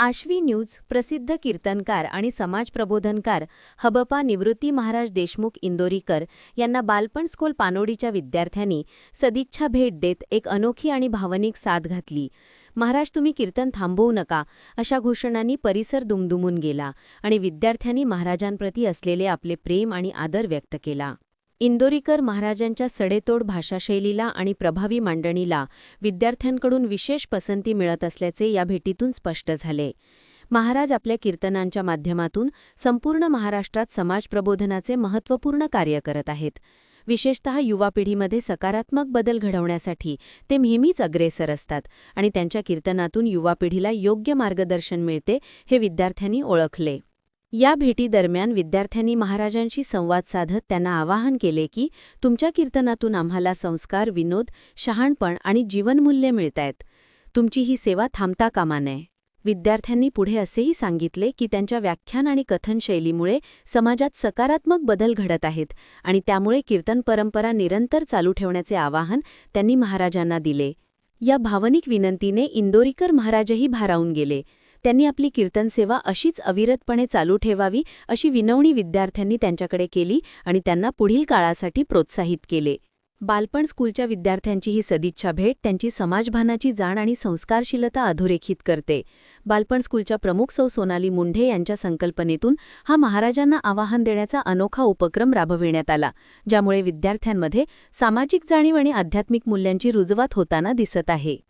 Ashvi news प्रसिद्ध कीर्तनकार आणि समाज प्रबोधनकार हबपा निवृत्ती महाराज देशमुख इंदोरीकर यांना बालपण स्कूल पानोडीच्या विद्यार्थ्यांनी सदिच्छा भेट देत एक अनोखी आणि भावनिक साथ घातली. महाराज तुम्ही कीर्तन थांबवू नका अशा घोषणांनी परिसर दुमदुमून गेला आणि विद्यार्थ्यांनी महाराजांप्रती असलेले आपले प्रेम आणि आदर व्यक्त केला. इंदोरीकर महाराजांच्या सडेतोड भाषाशैलीला आणि प्रभावी मांडणीला विद्यार्थ्यांकडून विशेष पसंती मिळत असल्याचे या भेटीतून स्पष्ट झाले. महाराज आपल्या कीर्तनांच्या माध्यमातून संपूर्ण महाराष्ट्रात समाज प्रबोधनाचे महत्त्वपूर्ण कार्य करत आहेत. विशेषतः युवा पिढीमध्ये सकारात्मक बदल घडवण्यासाठी ते नेहमीच अग्रेसर असतात आणि त्यांच्या कीर्तनातून युवा पिढीला योग्य मार्गदर्शन मिळते हे विद्यार्थ्यांनी ओळखले. या भेटीदरम्यान विद्यार्थ्यांनी महाराजांशी संवाद साधत त्यांना आवाहन केले की तुमच्या कीर्तनातून आम्हाला संस्कार विनोद शहाणपण आणि जीवनमूल्य मिळतायत. तुमची ही सेवा थांबता कामा नये. विद्यार्थ्यांनी पुढे असेही सांगितले की त्यांच्या व्याख्यान आणि कथनशैलीमुळे समाजात सकारात्मक बदल घडत आहेत आणि त्यामुळे कीर्तन परंपरा निरंतर चालू ठेवण्याचे आवाहन त्यांनी महाराजांना दिले. या भावनिक विनंतीने इंदोरीकर महाराजही भारावून गेले. त्यांनी आपली कीर्तनसेवा अशीच अविरतपणे चालू ठेवावी अशी विनवणी विद्यार्थ्यांनी त्यांच्याकडे केली आणि त्यांना पुढील काळासाठी प्रोत्साहित केले. बालपण स्कूलच्या विद्यार्थ्यांची ही सदिच्छा भेट त्यांची समाजभानाची जाण आणि संस्कारशीलता अधोरेखित करते. बालपण स्कूलच्या प्रमुख सौ सोनाली मुंढे यांच्या संकल्पनेतून हा महाराजांना आवाहन देण्याचा अनोखा उपक्रम राबविण्यात आला ज्यामुळे विद्यार्थ्यांमध्ये सामाजिक जाणीव आणि आध्यात्मिक मूल्यांची रुजवात होताना दिसत आहे.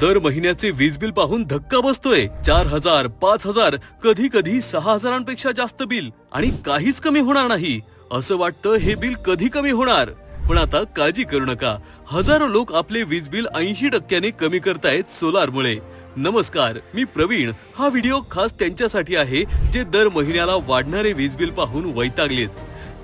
दर महिन्याचे वीज बिल पाहून धक्का बसतोय. चार हजार पाच हजार कधी कधी सहा हजारांपेक्षा जास्त बिल. आणि काहीच कमी होणार नाही. असं वाटतं हे बिल कधी कमी होणार. पण आता काळजी करू नका. हजारो लोक आपले वीज बिल ऐंशी टक्क्याने कमी करतायत सोलारमुळे. नमस्कार मी प्रवीण. हा व्हिडिओ खास त्यांच्यासाठी आहे जे दर महिन्याला वाढणारे वीज बिल पाहून वैतागलेत.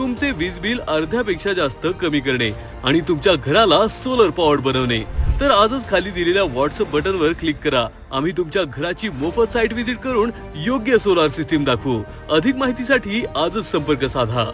तुमचे वीज बिल अर्ध्यापेक्षा जास्त कमी करणे आणि तुमच्या घराला सोलर पॉवर बनवणे. तर आजच खाली दिलेल्या व्हॉट्सअप बटनवर क्लिक करा. आम्ही तुमच्या घराची मोफत साईट व्हिजिट करून योग्य सोलार सिस्टीम दाखवू. अधिक माहितीसाठी आजच संपर्क साधा.